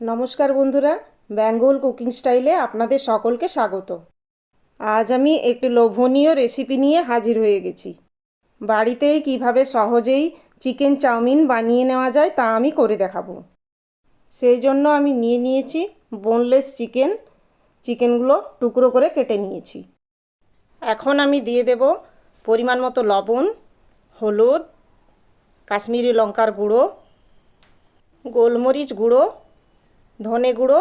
নমস্কার বন্ধুরা, বেঙ্গল কুকিং স্টাইলে আপনাদের সকলকে স্বাগত। আজ আমি একটি লোভনীয় রেসিপি নিয়ে হাজির হয়ে গেছি। বাড়িতেই কীভাবে সহজেই চিকেন চাউমিন বানিয়ে নেওয়া যায় তা আমি করে দেখাবো। সেই জন্য আমি নিয়ে নিয়েছি বোনলেস চিকেন চিকেনগুলো টুকরো করে কেটে নিয়েছি। এখন আমি দিয়ে দেব পরিমাণ মতো লবণ, হলুদ, কাশ্মীরি লঙ্কার গুঁড়ো, গোলমরিচ গুঁড়ো ধনে গুঁড়ো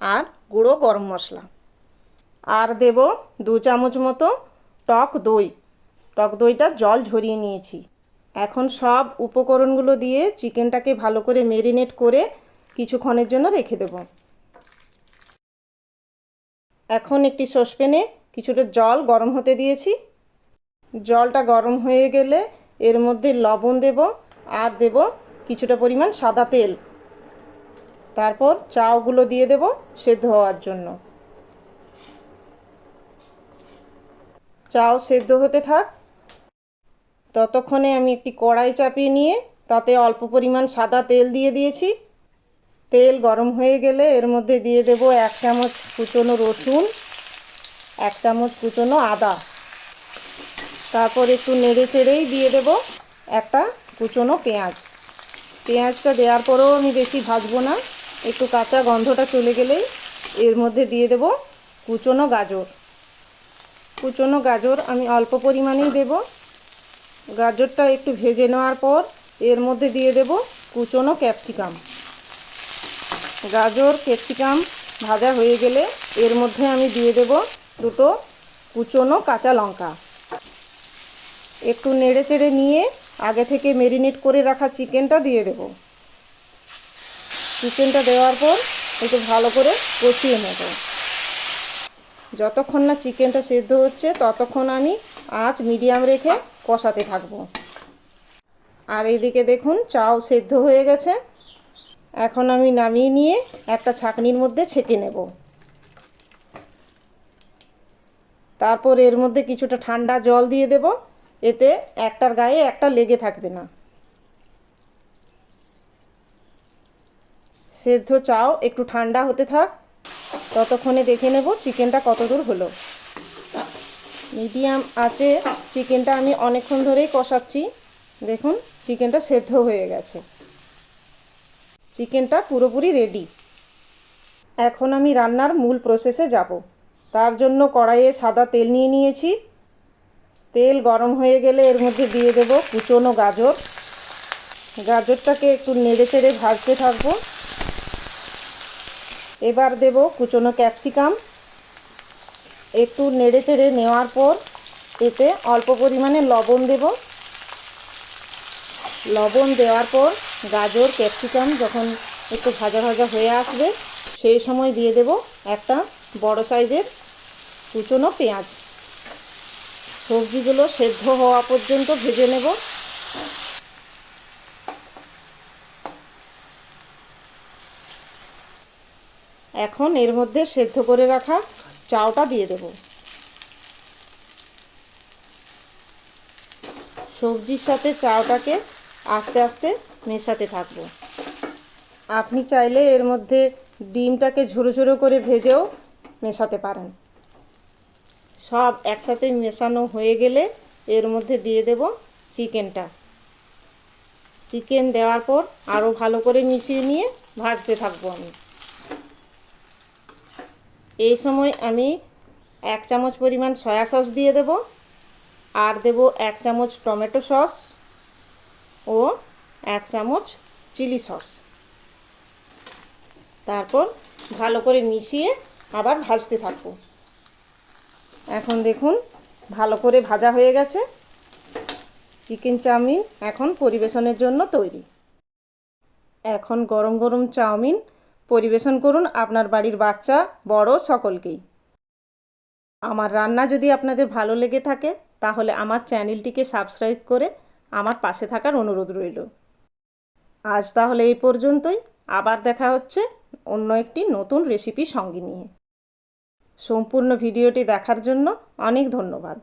আর গুঁড়ো গরম মশলা। আর দেব দু চামচ মতো টক দই। টক দইটা জল ঝরিয়ে নিয়েছি। এখন সব উপকরণগুলো দিয়ে চিকেনটাকে ভালো করে মেরিনেট করে কিছুক্ষণের জন্য রেখে দেব। এখন একটি সসপ্যানে কিছুটা জল গরম হতে দিয়েছি। জলটা গরম হয়ে গেলে এর মধ্যে লবণ দেব আর দেব কিছুটা পরিমাণ সাদা তেল। তারপর চাউগুলো দিয়ে দেব সেদ্ধ হওয়ার জন্য। চাউ সেদ্ধ হতে থাক। ততক্ষণে আমি একটি কড়াই চাপিয়ে নিয়ে তাতে অল্প পরিমাণ সাদা তেল দিয়ে দিয়েছি। তেল গরম হয়ে গেলে এর মধ্যে দিয়ে দেব এক চামচ কুচনো রসুন, এক চামচ কুচনো আদা। তারপর একটু নেড়ে চেড়েই দিয়ে দেব একটা কুচনো পেঁয়াজ। পেঁয়াজটা দেওয়ার পরেও আমি বেশি ভাজবো না। একটু কাঁচা গন্ধটা চলে গেলেই এর মধ্যে দিয়ে দেব কুচনো গাজর। কুচনো গাজর আমি অল্প পরিমাণেই দেব। গাজরটা একটু ভেজে নেওয়ার পর এর মধ্যে দিয়ে দেব কুচনো ক্যাপসিকাম। গাজর, ক্যাপসিকাম ভাজা হয়ে গেলে এর মধ্যে আমি দিয়ে দেব দুটো কুচনো কাঁচা লঙ্কা। একটু নেড়ে চেড়ে নিয়ে আগে থেকে মেরিনেট করে রাখা চিকেনটা দিয়ে দেব। চিকেনটা দেওয়ার পর একটু ভালো করে কষিয়ে নেব। যতক্ষণ না চিকেনটা সেদ্ধ হচ্ছে, ততক্ষণ আমি আঁচ মিডিয়াম রেখে কষাতে থাকব। আর এইদিকে দেখুন, চাও সেদ্ধ হয়ে গেছে। এখন আমি নামিয়ে নিয়ে একটা ছাকনির মধ্যে ছেঁকে নেব। তারপর এর মধ্যে কিছুটা ঠান্ডা জল দিয়ে দেব। এতে একটার গায়ে একটা লেগে থাকবে না। সেদ্ধ চাও, একটু ঠান্ডা হতে থাক। ততক্ষণে দেখে নেব চিকেনটা কত দূর হলো। মিডিয়াম আছে চিকেনটা আমি অনেকক্ষণ ধরেই কষাচ্ছি। দেখুন, চিকেনটা সেদ্ধ হয়ে গেছে। চিকেনটা পুরোপুরি রেডি এখন আমি রান্নার মূল প্রসেসে যাব। তার জন্য কড়াইয়ে সাদা তেল নিয়ে নিয়েছি। তেল গরম হয়ে গেলে এর মধ্যে দিয়ে দেব কুচনো গাজর। গাজরটাকে একটু নেড়ে চেড়ে ভাজতে থাকব। এবার দেব কুচনো ক্যাপসিকাম। একটু নেড়ে চেড়ে নেওয়ার পর এতে অল্প পরিমাণে লবণ দেব। লবণ দেওয়ার পর গাজর, ক্যাপসিকাম যখন একটু ভাজা ভাজা হয়ে আসবে, সেই সময় দিয়ে দেব একটা বড় সাইজের কুচনো পেঁয়াজ। সবজিগুলো সেদ্ধ হওয়া পর্যন্ত ভেজে নেব। এখন এর মধ্যে সেদ্ধ করে রাখা চাউটা দিয়ে দেব। সবজির সাথে চাউটাকে আস্তে আস্তে মেশাতে থাকব। আপনি চাইলে এর মধ্যে ডিমটাকে ঝুরো ঝুরো করে ভেজেও মেশাতে পারেন। সব একসাথে মেশানো হয়ে গেলে এর মধ্যে দিয়ে দেব চিকেনটা। চিকেন দেওয়ার পর আরও ভালো করে মিশিয়ে নিয়ে ভাজতে থাকব আমি। এই সময় আমি এক চামচ পরিমাণ সয়া সস দিয়ে দেব আর দেব এক চামচ টমেটো সস ও এক চামচ চিলি সস। তারপর ভালো করে মিশিয়ে আবার ভাজতে থাকব। এখন দেখুন ভালো করে ভাজা হয়ে গেছে। চিকেন চাউমিন এখন পরিবেশনের জন্য তৈরি। এখন গরম গরম চাউমিন পরিবেশন করুন আপনার বাড়ির বাচ্চা, বড় সকলকেই। আমার রান্না যদি আপনাদের ভালো লেগে থাকে, তাহলে আমার চ্যানেলটিকে সাবস্ক্রাইব করে আমার পাশে থাকার অনুরোধ রইল। আজ তাহলে এই পর্যন্তই। আবার দেখা হচ্ছে অন্য একটি নতুন রেসিপি সঙ্গে নিয়ে। সম্পূর্ণ ভিডিওটি দেখার জন্য অনেক ধন্যবাদ।